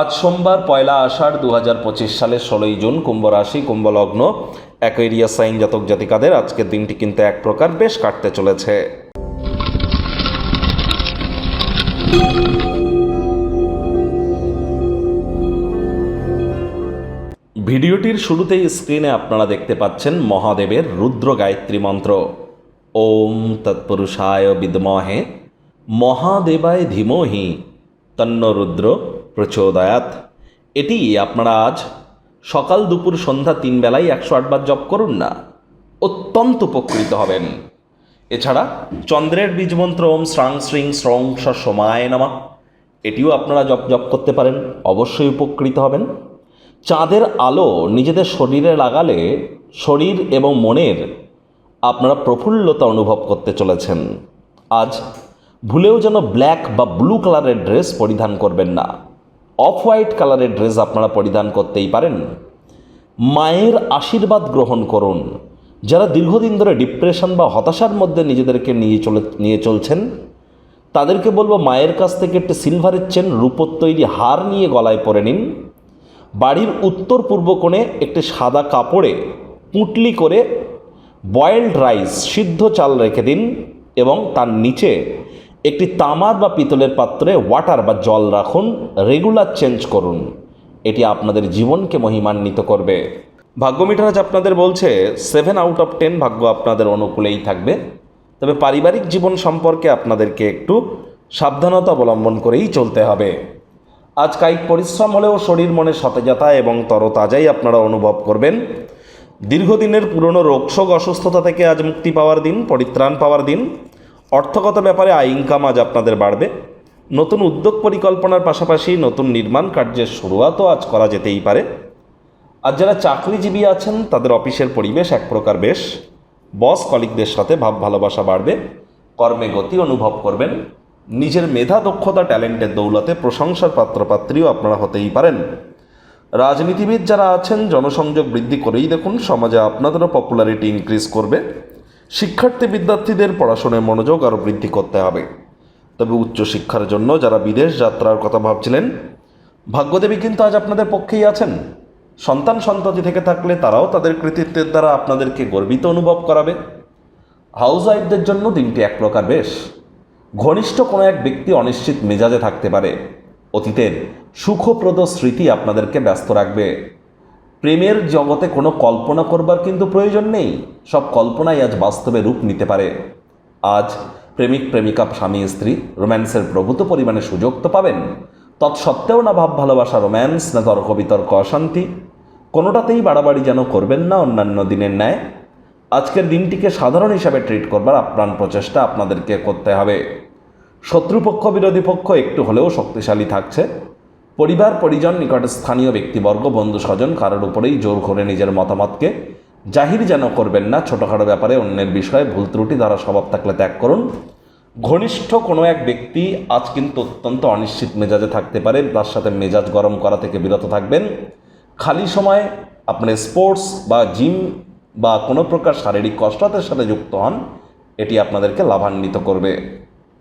আজ সোমবার পয়লা আষাঢ় দু হাজার পঁচিশ সালের ষোলোই জুন কুম্ভ রাশি কুম্ভ লগ্ন অ্যাকোয়েরিয়া সাইন জাতক জাতিকাদের আজকের দিনটি কিন্তু এক প্রকার বেশ কাটতে চলেছে। ভিডিওটির শুরুতেই স্ক্রিনে আপনারা দেখতে পাচ্ছেন মহাদেবের রুদ্র গায়ত্রী মন্ত্র। ওম তৎপুরুষায় বিদমহে, মহাদেবায় ধীমহি তন্ন রুদ্র প্রচোদয়াত। এটি আপনারা আজ সকাল দুপুর সন্ধ্যা তিন বেলায় একশো আটবার জপ করুন না, অত্যন্ত উপকৃত হবেন। এছাড়া চন্দ্রের বীজমন্ত্র ওম শ্রাং শ্রিং শ্রং সমায় নামা। এটিও আপনারা জপ জপ করতে পারেন, অবশ্যই উপকৃত হবেন। চাঁদের আলো নিজেদের শরীরে লাগালে শরীর এবং মনের আপনারা প্রফুল্লতা অনুভব করতে চলেছেন। আজ ভুলেও যেন ব্ল্যাক বা ব্লু কালারের ড্রেস পরিধান করবেন না। অফ হোয়াইট কালারের ড্রেস আপনারা পরিধান করতেই পারেন। মায়ের আশীর্বাদ গ্রহণ করুন। যারা দীর্ঘদিন ধরে ডিপ্রেশন বা হতাশার মধ্যে নিজেদেরকে নিয়ে চলে, নিয়ে চলছেন, তাদেরকে বলব মায়ের কাছ থেকে একটি সিলভারের চেন রূপোর তৈরি হার নিয়ে গলায় পরে নিন। বাড়ির উত্তর পূর্ব কোণে একটি সাদা কাপড়ে পুঁটলি করে বয়েলড রাইস সিদ্ধ চাল রেখে দিন এবং তার নিচে একটি তামার বা পিতলের পাত্রে ওয়াটার বা জল রাখুন রেগুলার চেঞ্জ করুন। এটি আপনাদের জীবনকে মহিমান্বিত করবে। ভাগ্য মিটারাজ আপনাদের বলছে সেভেন আউট অফ টেন ভাগ্য আপনাদের অনুকূলেই থাকবে। তবে পারিবারিক জীবন সম্পর্কে আপনাদেরকে একটু সাবধানতা অবলম্বন করেই চলতে হবে। আজ কায়িক পরিশ্রম হলেও শরীর মনে সতেজতা এবং তরতাজাই আপনারা অনুভব করবেন। দীর্ঘদিনের পুরনো রোগশোক অসুস্থতা থেকে আজ মুক্তি পাওয়ার দিন, পরিত্রাণ পাওয়ার দিন। অর্থগত ব্যাপারে আয় ইনকাম আজ আপনাদের বাড়বে। নতুন উদ্যোগ পরিকল্পনার পাশাপাশি নতুন নির্মাণ কার্যের শুরুয়াতও আজ করা যেতেই পারে। আর যারা চাকরিজীবী আছেন, তাদের অফিসের পরিবেশ এক প্রকার বেশ। বস কলিকদের সাথে ভাব ভালোবাসা বাড়বে, কর্মে গতি অনুভব করবেন। নিজের মেধা, দক্ষতা, ট্যালেন্টের দৌলতে প্রশংসার পাত্রপাত্রীও আপনারা হতেই পারেন। রাজনীতিবিদ যারা আছেন, জনসংযোগ বৃদ্ধি করেই দেখুন, সমাজে আপনাদেরও পপুলারিটি ইনক্রিজ করবে। শিক্ষার্থী বিদ্যার্থীদের পড়াশোনায় মনোযোগ আরও বৃদ্ধি করতে হবে। তবে উচ্চশিক্ষার জন্য যারা বিদেশ যাত্রার কথা ভাবছিলেন, ভাগ্যদেবী কিন্তু আজ আপনাদের পক্ষেই আছেন। সন্তান সন্ততি থেকে থাকলে তারাও তাদের কৃতিত্বের দ্বারা আপনাদেরকে গর্বিত অনুভব করাবে। হাউস ওয়াইফদের জন্য দিনটি এক প্রকার বেশ। ঘনিষ্ঠ কোনো এক ব্যক্তি অনিশ্চিত মেজাজে থাকতে পারে। অতীতের সুখপ্রদ স্মৃতি আপনাদেরকে ব্যস্ত রাখবে। প্রেমের জগতে কোনো কল্পনা করবার কিন্তু প্রয়োজন নেই। সব কল্পনাই আজ বাস্তবে রূপ নিতে পারে। আজ প্রেমিক, প্রেমিকা, স্বামী, স্ত্রী রোম্যান্সের প্রভূত পরিমাণে সুযোগ তো পাবেন। তৎসত্ত্বেও না ভাব, ভালোবাসা, রোম্যান্স, না তর্ক, বিতর্ক, অশান্তি। কোনোটাতেই বাড়াবাড়ি যেন করবেন না অন্যান্য দিনের ন্যায়। আজকের দিনটিকে সাধারণ হিসাবে ট্রিট করবার আপ্রাণ প্রচেষ্টা আপনাদেরকে করতে হবে। শত্রুপক্ষ, বিরোধী পক্ষ একটু হলেও শক্তিশালী থাকছে। পরিবার, পরিজন নিকটে স্থানীয় ব্যক্তিবর্গ, বন্ধু, স্বজন কারোর উপরেই জোর করে নিজের মতামতকে জাহির যেন করবেন না, ছোটোখাটো ব্যাপারে অন্যের বিষয়ে ভুল ত্রুটি দ্বারা স্বভাব থাকলে ত্যাগ করুন। ঘনিষ্ঠ কোনো এক ব্যক্তি আজ কিন্তু অত্যন্ত অনিশ্চিত মেজাজে থাকতে পারে, তার সাথে মেজাজ গরম করা থেকে বিরত থাকবেন। খালি সময় আপনি স্পোর্টস বা জিম বা কোনো প্রকার শারীরিক কসরতের সাথে যুক্ত হন, এটি আপনাদেরকে লাভান্বিত করবে।